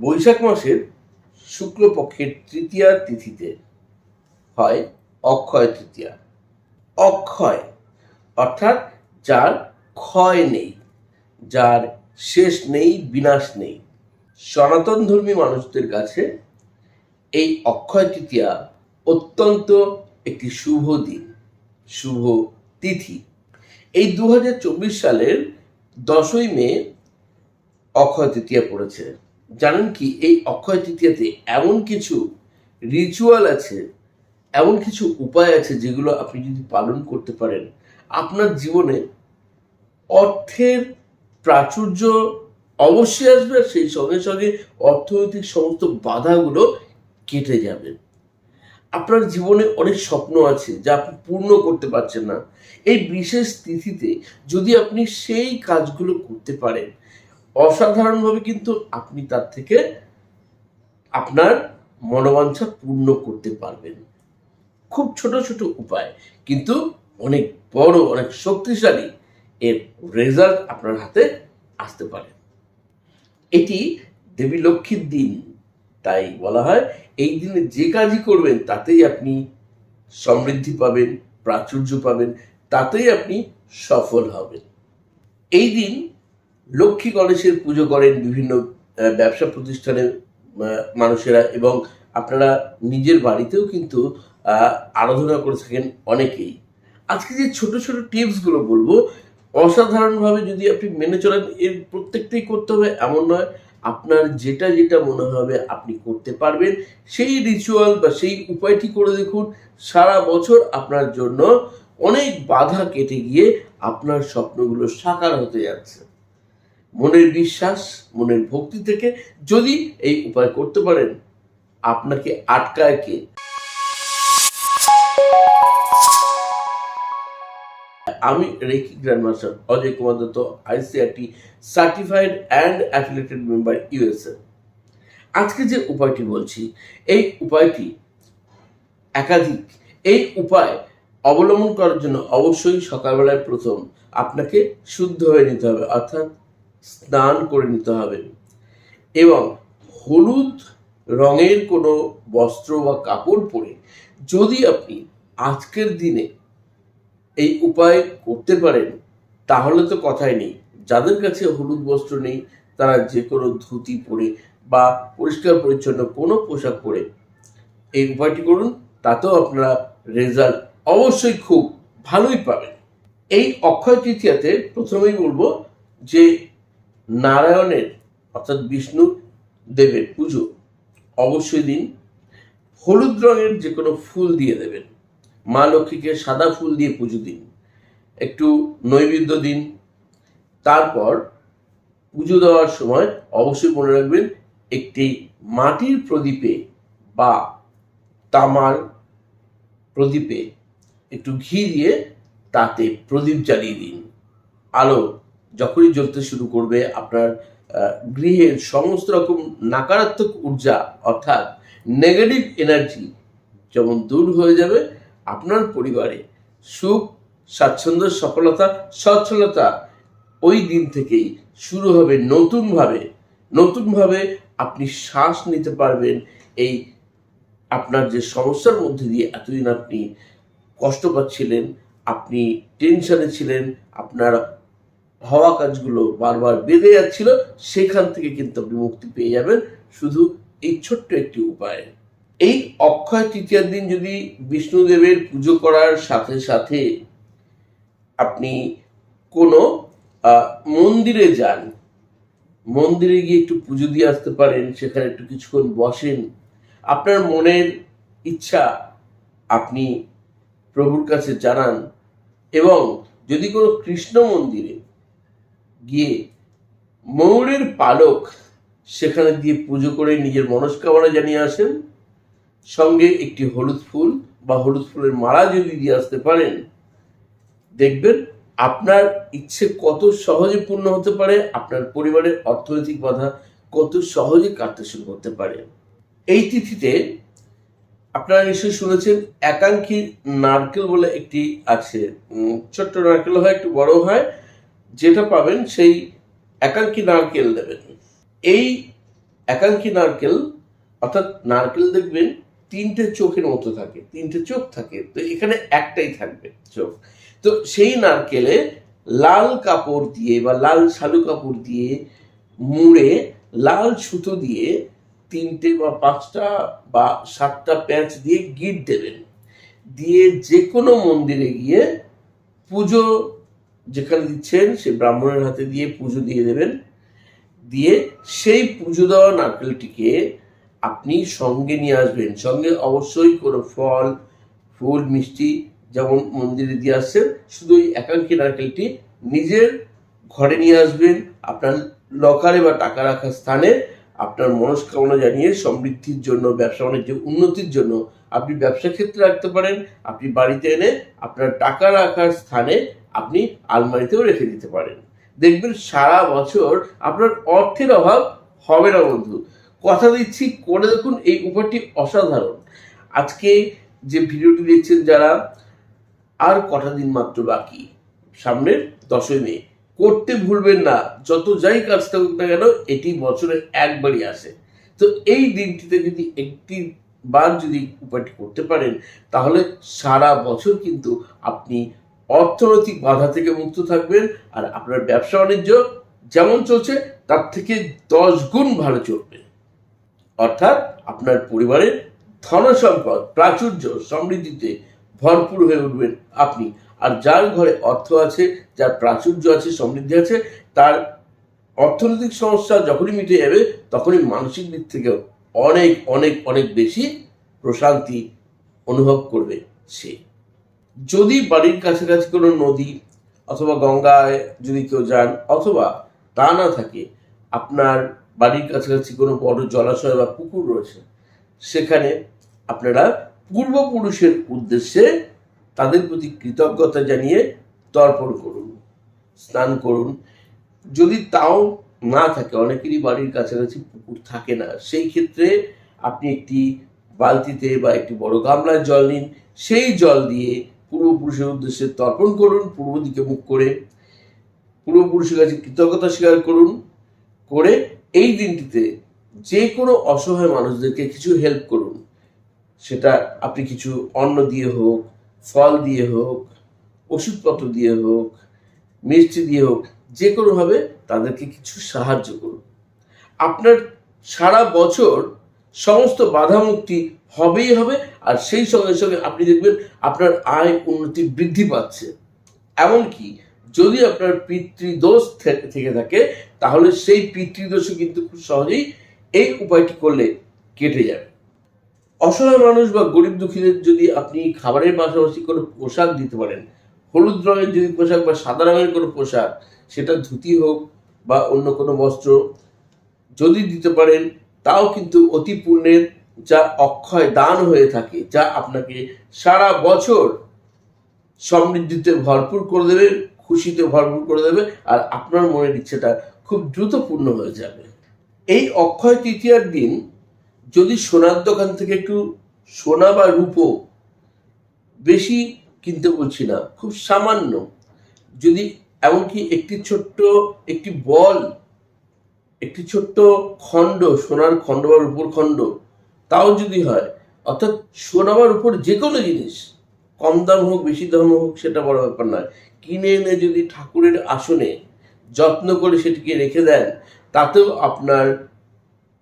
বৈশাখ মাসের শুক্লপক্ষের তৃতীয়া তিথিতে হয় অক্ষয় তৃতীয়া। অক্ষয় অর্থাৎ যার ক্ষয় নেই, যার শেষ নেই, বিনাশ নেই। সনাতন ধর্মী মানুষদের কাছে এই অক্ষয় তৃতীয়া অত্যন্ত একটি শুভ দিন, শুভ তিথি। এই দু হাজার চব্বিশ সালের দশই মে অক্ষয় তৃতীয়া পড়েছে। জানেন কি, এই অক্ষয় তৃতীয়াতে এমন কিছু রিচুয়াল আছে, এমন কিছু উপায় আছে যেগুলো আপনি যদি পালন করতে পারেন, আপনার জীবনে অর্থের প্রাচুর্য অবশ্যই আসবে আর সেই সঙ্গে সঙ্গে অর্থনৈতিক সমস্ত বাধাগুলো কেটে যাবে। আপনার জীবনে অনেক স্বপ্ন আছে যা আপনি পূর্ণ করতে পারছেন না। এই বিশেষ তিথিতে যদি আপনি সেই কাজগুলো করতে পারেন অসাধারণভাবে কিন্তু আপনি তার থেকে আপনার মনোবাঞ্ছা পূর্ণ করতে পারবেন। খুব ছোট ছোট উপায়, কিন্তু অনেক বড়, অনেক শক্তিশালী এর রেজাল্ট আপনার হাতে আসতে পারে। এটি দেবী লক্ষ্মীর দিন, তাই বলা হয়, এই দিনে যে কাজই করবেন, তাতেই আপনি সমৃদ্ধি পাবেন, প্রাচুর্য পাবেন, তাতেই আপনি সফল হবেন। এই দিন লক্ষ্মী গণেশের পুজো করেন বিভিন্ন ব্যবসা প্রতিষ্ঠানের মানুষেরা এবং আপনারা নিজের বাড়িতেও কিন্তু আরাধনা করে থাকেন অনেকেই। আজকে যে ছোট ছোট টিপসগুলো বলব, অসাধারণভাবে যদি আপনি মেনে চলেন, এর প্রত্যেকটাই করতে হবে, এমন নয়। আপনার যেটা যেটা মনে হবে আপনি করতে পারবেন। সেই রিচুয়াল বা সেই উপায়টি করে দেখুন, সারা বছর আপনার জন্য অনেক বাধা কেটে গিয়ে আপনার স্বপ্নগুলো সাকার হতে যাচ্ছে। মনের বিশ্বাস, মনের ভক্তি থেকে যদি এই উপায় করতে পারেন, আপনাকে আটকায় কে? আমি reiki grand master Ajay Kumar Dutta, ICRT certified and affiliated member USA. আজকে যে উপায়টি বলছি, এই উপায়টি একাধিক। এই উপায় অবলম্বন করার জন্য অবশ্যই সকালবেলায় প্রথম আপনাকে শুদ্ধ হয়ে নিতে হবে, অর্থাৎ স্নান করে নিতে হবে। এবং হলুদ রঙের কোনো বস্ত্র বা কাপড় পরে যদি আপনি আজকের দিনে এই উপায় করতে পারেন, তাহলে তো কথাই নেই। যাদের কাছে হলুদ বস্ত্র নেই, তারা যে কোনো ধুতি পরে বা পরিষ্কার পরিচ্ছন্ন কোনো পোশাক পরে এই উপায়টি করুন, তাতেও আপনারা রেজাল্ট অবশ্যই খুব ভালোই পাবেন। এই অক্ষয় তৃতীয়াতে প্রথমেই বলব যে নারায়ণের, অর্থাৎ বিষ্ণু দেবের পুজো অবশ্যই দিন। হলুদ রঙের যে কোনো ফুল দিয়ে দেবেন। মা লক্ষ্মীকে সাদা ফুল দিয়ে পুজো দিন। একটু নৈবেদ্য দিন। তারপর পুজো দেওয়ার সময় অবশ্যই মনে রাখবেন, একটি মাটির প্রদীপে বা তামার প্রদীপে একটু ঘি দিয়ে তাতে প্রদীপ জ্বালিয়ে দিন। আলো যখনই জ্বলতে শুরু করবে, আপনার গৃহের সমস্ত রকম নাকারাত্মক ঊর্জা, অর্থাৎ নেগেটিভ এনার্জি যেমন দূর হয়ে যাবে, আপনার পরিবারে সুখ, স্বাচ্ছন্দ্য, সফলতা, সচ্ছলতা ওই দিন থেকেই শুরু হবে নতুনভাবে। নতুনভাবে আপনি শ্বাস নিতে পারবেন এই আপনার যে সমস্যার মধ্যে দিয়ে এতদিন আপনি কষ্ট পাচ্ছিলেন, আপনি টেনশনে ছিলেন, আপনার হওয়া কাজগুলো বারবার বেঁধে যাচ্ছিল, সেখান থেকে কিন্তু আপনি মুক্তি পেয়ে যাবেন। শুধু এই ছোট্ট একটি উপায়। এই অক্ষয় তৃতীয়ার দিন যদি বিষ্ণুদেবের পুজো করার সাথে সাথে আপনি কোনো মন্দিরে যান, মন্দিরে গিয়ে একটু পুজো দিয়ে আসতে পারেন, সেখানে একটু কিছুক্ষণ বসেন, আপনার মনের ইচ্ছা আপনি প্রভুর কাছে জানান, এবং যদি কোনো কৃষ্ণ মন্দিরে গিয়ে ময়ূরের পালক সেখানে দিয়ে পুজো করে নিজের মনস্কামনা জানিয়ে আসেন। সঙ্গে একটি হলুদ ফুল বা হলুদ ফুলের মালা যদি দিয়ে আসতে পারেন, দেখবেন আপনার ইচ্ছে কত সহজে পূর্ণ হতে পারে, আপনার পরিবারের অর্থনৈতিক বাধা কত সহজে কাটতে শুরু করতে পারে। এই তিথিতে আপনারা নিশ্চয়ই শুনেছেন একাঙ্ক্ষী নারকেল বলে একটি আছে। ছোট্ট নারকেল হয়, একটু বড় হয় যেটা পাবেন সেই একাঙ্ক্ষী নারকেল দেবেন। এই একাঙ্কি নারকেল, অর্থাৎ নারকেল দেখবেন তিনটে চোখের মতো থাকে, তিনটে চোখ থাকে, তো এখানে একটাই থাকবে চোখ। তো সেই নারকেলে লাল কাপড় দিয়ে বা লাল শালু কাপড় দিয়ে মুড়ে, লাল সুতো দিয়ে তিনটে বা পাঁচটা বা সাতটা প্যাঁচ দিয়ে গিট দেবেন। দিয়ে যে কোনো মন্দিরে গিয়ে পুজো যেখানে দিচ্ছেন, সে ব্রাহ্মণের হাতে দিয়ে পুজো দিয়ে দেবেন। দিয়ে সেই পুজো দেওয়া নারকেলটিকে আপনি সঙ্গে নিয়ে আসবেন। সঙ্গে অবশ্যই কোনো ফল, ফুল, মিষ্টি যেমন মন্দিরে দিয়ে আসছেন, শুধু ওই একাঙ্কি নারকেলটি নিজের ঘরে নিয়ে আসবেন। আপনার লকারে বা টাকা রাখার স্থানে আপনার মনস্কামনা জানিয়ে সমৃদ্ধির জন্য, ব্যবসা বাণিজ্য উন্নতির জন্য আপনি ব্যবসা ক্ষেত্রে রাখতে পারেন। আপনি বাড়িতে এনে আপনার টাকা রাখার স্থানে আপনি আলমারিতেও রেখে দিতে পারেন। দেখবেন সারা বছর আপনার অর্থের অভাব হবে না বন্ধু। কথা দিচ্ছি, করে দেখুন, এই উপায়টি অসাধারণ। আজকে যে ভিডিওটি দেখছেন যারা, আর কটা দিন মাত্র বাকি? সামনের দশই মে। করতে ভুলবেন না, যত যাই কাজ থাকুক না কেন, এটি বছরে একবারই আসে। তো এই দিনটিতে যদি একটি বার যদি উপায়টি করতে পারেন, তাহলে সারা বছর কিন্তু আপনি অর্থনৈতিক বাধা থেকে মুক্ত থাকবেন আর আপনার ব্যবসা বাণিজ্য যেমন চলছে, তার থেকে দশ গুণ ভালো চলবে। অর্থাৎ আপনার পরিবারের ধন সম্পদ, প্রাচুর্য সমৃদ্ধিতে ভরপুর হয়ে উঠবেন আপনি। আর যার ঘরে অর্থ আছে, যার প্রাচুর্য আছে, সমৃদ্ধি আছে, তার অর্থনৈতিক সমস্যা যখনই মিটে যাবে, তখনই মানসিক দিক থেকেও অনেক অনেক অনেক বেশি প্রশান্তি অনুভব করবে সে। যদি বাড়ির কাছাকাছি কোনো নদী অথবা গঙ্গায় যদি কেউ যান অথবা তা না থাকে, আপনার বাড়ির কাছাকাছি কোনো বড় জলাশয় বা পুকুর রয়েছে, সেখানে আপনারা পূর্বপুরুষের উদ্দেশ্যে তাদের প্রতি কৃতজ্ঞতা জানিয়ে তর্পণ করুন, স্নান করুন। যদি তাও না থাকে, অনেকেরই বাড়ির কাছাকাছি পুকুর থাকে না, সেই ক্ষেত্রে আপনি একটি বালতিতে বা একটি বড় গামলায় জল নিন। সেই জল দিয়ে পূর্বপুরুষের উদ্দেশ্যে তর্পণ করুন, পূর্ব দিকে মুখ করে। পূর্বপুরুষের কাছে কৃতজ্ঞতা স্বীকার করুন, করে এই দিনটিতে যে কোনো অসহায় মানুষদেরকে কিছু হেল্প করুন। সেটা আপনি কিছু অন্ন দিয়ে হোক, ফল দিয়ে হোক, ওষুধপত্র দিয়ে হোক, মিষ্টি দিয়ে হোক যে কোনোভাবে তাদেরকে কিছু সাহায্য করুন। আপনার সারা বছর সমস্ত বাধা মুক্তি হবেই হবে, আর সেই সঙ্গে সঙ্গে আপনি দেখবেন আপনার আয় উন্নতি বৃদ্ধি পাচ্ছে। এমনকি যদি আপনার পিতৃদোষ থেকে থাকে, তাহলে সেই পিতৃদোষও কিন্তু খুব সহজেই এই উপায়টি করলে কেটে যাবে। অসহায় মানুষ বা গরিব দুঃখীদের যদি আপনি খাবারের পাশাপাশি কোনো পোশাক দিতে পারেন, হলুদ রঙের যদি পোশাক বা সাদা রঙের কোনো পোশাক, সেটা ধুতি হোক বা অন্য কোনো বস্ত্র যদি দিতে পারেন তাও কিন্তু অতি পুণ্যের যা অক্ষয় দান হয়ে থাকে, যা আপনাকে সারা বছর সমৃদ্ধিতে ভরপুর করে দেবে, খুশিতে ভরপুর করে দেবে, আর আপনার মনের ইচ্ছেটা খুব দ্রুত পূর্ণ হয়ে যাবে। এই অক্ষয় তৃতীয়ার দিন যদি সোনার দোকান থেকে একটু সোনা বা রূপো বেশি কিনতে বলছি না, খুব সামান্য, যদি এমনকি একটি ছোট্ট একটি বল একটি ছোট্ট খণ্ড, সোনার খণ্ড বা রূপোর খণ্ড, তাও যদি হয়, অর্থাৎ সোনা বা রূপোর যে কোনো জিনিস, কম দাম হোক, বেশি দাম হোক, সেটা বড় ব্যাপার নয়। কিনে এনে যদি ঠাকুরের আসনে যত্ন করে সেটিকে রেখে দেন, তাতেও আপনার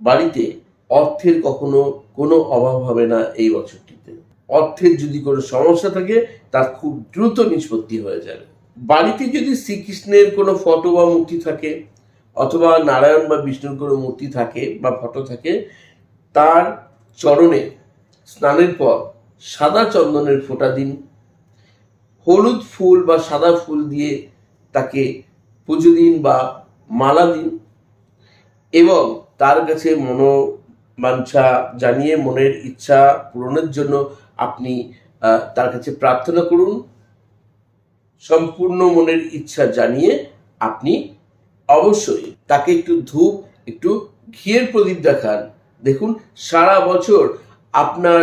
বাড়িতে অর্থের কখনো কোনো অভাব হবে না এই বছরটিতে। অর্থের যদি কোনো সমস্যা থাকে, তার খুব দ্রুত নিষ্পত্তি হয়ে যাবে। বাড়িতে যদি শ্রীকৃষ্ণের কোনো ফটো বা মূর্তি থাকে অথবা নারায়ণ বা বিষ্ণুর কোনো মূর্তি থাকে বা ফটো থাকে, তার চরণে স্নানের পর সাদা চন্দনের ফোঁটা দিন, হলুদ ফুল বা সাদা ফুল দিয়ে তাকে পুজো দিন বা মালা দিন এবং তার কাছে মনোবাঞ্ছা জানিয়ে, মনের ইচ্ছা পূরণের জন্য আপনি তার কাছে প্রার্থনা করুন। সম্পূর্ণ মনের ইচ্ছা জানিয়ে আপনি অবশ্যই তাকে একটু ধূপ, একটু ঘিয়ের প্রদীপ দেখান। দেখুন, সারা বছর আপনার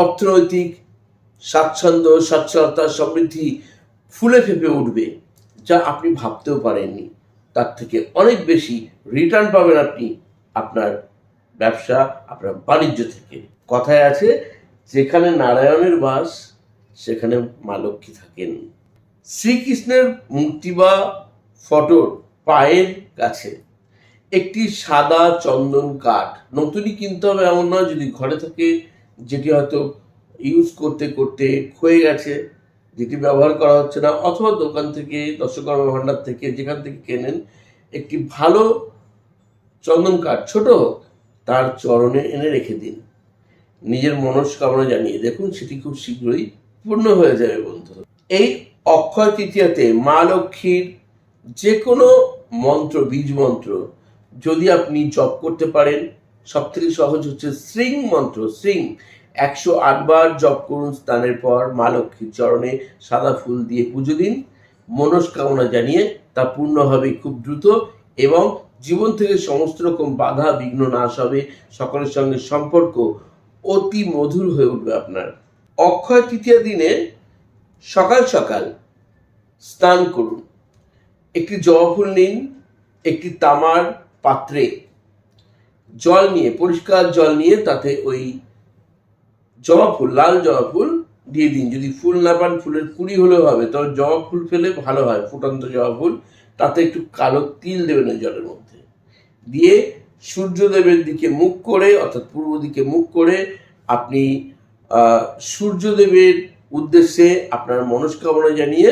অর্থনৈতিক স্বাচ্ছন্দ্য, সচ্ছলতা সমৃদ্ধি ফুলে ফেপে উঠবে, যা আপনি ভাবতেও পারেননি। তার থেকে অনেক বেশি রিটার্ন পাবেন আপনি আপনার ব্যবসা, আপনার বাণিজ্য থেকে। কথায় আছে, যেখানে নারায়ণের বাস, সেখানে মা লক্ষ্মী থাকেন। শ্রীকৃষ্ণের মূর্তি বা ফটোর পায়ের কাছে। একটি সাদা চন্দন কাঠ। নতুনই কিনতে হবে এমন নয়, যদি ঘরে থাকে, যেটি হয়তো ইউজ করতে করতে ক্ষয়ে গেছে, যেটি ব্যবহার করা হচ্ছে না, অথবা দোকান থেকে দশকর্মা ভাণ্ডার থেকে, যেখান থেকে কেনেন, একটি ভালো চন্দন কাঠ, ছোট তার চরণে এনে রেখে দিন। নিজের মনস্কামনা জানিয়ে দেখুন, সেটি খুব শীঘ্রই পূর্ণ হয়ে যাবে, বন্ধু। এই অক্ষয় তৃতীয়াতে মা লক্ষ্মীর যে কোনো মন্ত্র, বীজ মন্ত্র। যদি আপনি জপ করতে পারেন সব থেকে সহজ হচ্ছে শ্রিং মন্ত্র শ্রিং একশো আটবার জপ করুন স্নানের পর, মা লক্ষ্মীর চরণে সাদা ফুল দিয়ে পুজো দিন। মনস্কামনা জানিয়ে তা পূর্ণ হবে খুব দ্রুত এবং জীবন থেকে সমস্ত রকম বাধা, বিঘ্ন, নাশ হবে। সকলের সঙ্গে সম্পর্ক অতি মধুর হয়ে উঠবে আপনার। অক্ষয় তৃতীয় দিনে সকাল সকাল স্নান করুন। একটি জবা ফুল নিন, একটি তামার পাত্রে। জল নিয়ে, পরিষ্কার জল নিয়ে তাতে ওই জবা ফুল লাল জবা ফুল দিয়ে দিন। যদি ফুল না পান, ফুলের কুড়ি হলেও হবে, তবে জবা ফুল ফেলে ভালো হয়, ফুটন্ত জবা ফুল তাতে একটু কালো তিল দেবেন ওই জলের মধ্যে। দিয়ে সূর্যদেবের দিকে মুখ করে, অর্থাৎ পূর্ব দিকে মুখ করে আপনি সূর্যদেবের উদ্দেশ্যে আপনার মনস্কামনা জানিয়ে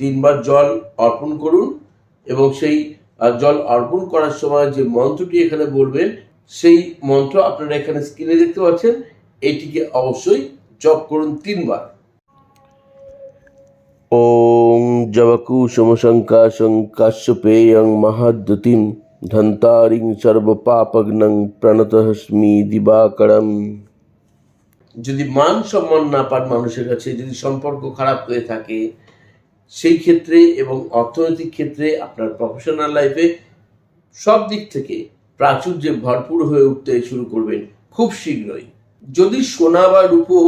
তিনবার জল অর্পণ করুন এবং সেই জল অর্পণ করার সময় যে মন্ত্রটি এখানে বলবেন সেই মন্ত্র আপনারা এখানে স্ক্রিনে দেখতে পাচ্ছেন। এটিকে অবশ্যই জপ করুন তিনবার। ওং জবকুসুমশঙ্কাশং কাশ্যপেয়ং মহাদ্যতিম ধন্তারিং সর্বপাপগ্নং প্রণতহস্মি দিবাকরম। যদি মান সম্মান না পান মানুষের কাছে যদি সম্পর্ক খারাপ হয়ে থাকে সেই ক্ষেত্রে এবং অর্থনৈতিক ক্ষেত্রে আপনার প্রফেশনাল লাইফে সব দিক থেকে প্রাচুর্যে ভরপুর হয়ে উঠতে শুরু করবেন খুব শীঘ্রই। যদি সোনা বা রূপো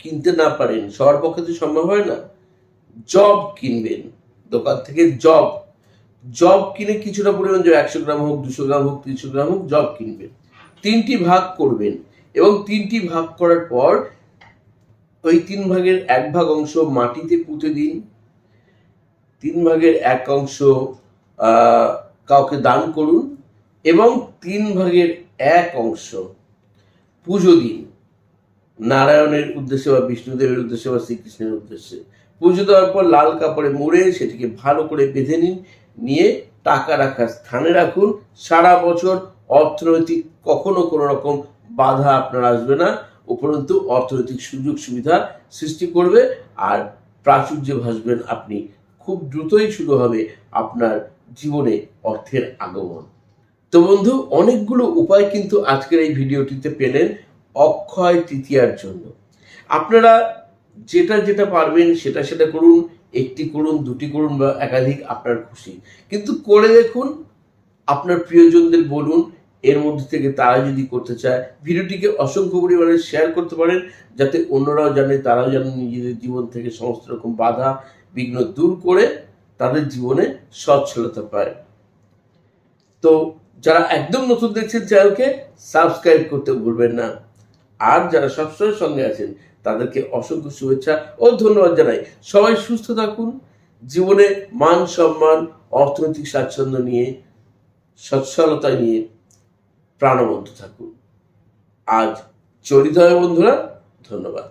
কিনতে না পারেন সবার পক্ষে তো সম্ভব হয় না? জব কিনবেন, দোকান থেকে জব জব কিনে কিছুটা পরিমাণ একশো গ্রাম হোক, দুশো গ্রাম হোক, তিনশো গ্রাম হোক জব কিনবেন। তিনটি ভাগ করবেন এবং তিনটি ভাগ করার পর ওই তিন ভাগের এক ভাগ অংশ মাটিতে পুঁতে দিন। তিন ভাগের এক অংশ কাউকে দান করুন এবং তিন ভাগের এক অংশ পুজো দিন। নারায়ণের উদ্দেশ্যে বা বিষ্ণুদেবের উদ্দেশ্যে বা শ্রীকৃষ্ণের উদ্দেশ্যে। পুজো দেওয়ার পর লাল কাপড়ে মুড়ে সেটিকে ভালো করে বেঁধে নিন, নিয়ে টাকা রাখার স্থানে রাখুন। সারা বছর অর্থনৈতিক কখনো কোনো রকম বাধা আপনার আসবে না, উপরন্তু অর্থনৈতিক সুযোগ সুবিধা সৃষ্টি করবে, আর প্রাচুর্যে ভাসবেন আপনি খুব দ্রুতই শুরু হবে আপনার জীবনে অর্থের আগমন। তো বন্ধু, অনেকগুলো উপায় কিন্তু আজকের এই ভিডিওটিতে পেলেন অক্ষয় তৃতীয়ার জন্য। আপনারা যেটা যেটা পারবেন সেটা সেটা করুন, একটি করুন, দুটি করুন বা একাধিক আপনার খুশি। কিন্তু করে দেখুন, আপনার প্রিয়জনদের বলুন, এর মধ্যে থেকে তারা যদি করতে চায়, ভিডিওটিকে অসংখ্য পরিমাণে শেয়ার করতে পারেন, যাতে অন্যরাও জানে, তারাও যেন নিজেদের জীবন থেকে সমস্ত রকম বাধা বিঘ্ন দূর করে তাদের জীবনে সচ্ছলতা পায়। তো যারা একদম নতুন দেখছেন চ্যানেলকে, সাবস্ক্রাইব করতে ভুলবেন না। আর যারা সবসময় সঙ্গে আছেন, তাদেরকে অসংখ্য শুভেচ্ছা ও ধন্যবাদ জানাই। সবাই সুস্থ থাকুন। জীবনে মান সম্মান, অর্থনৈতিক স্বাচ্ছন্দ্য নিয়ে সচ্ছলতা নিয়ে প্রাণবন্ত থাকুন। আজ চরিত হয় বন্ধুরা, ধন্যবাদ।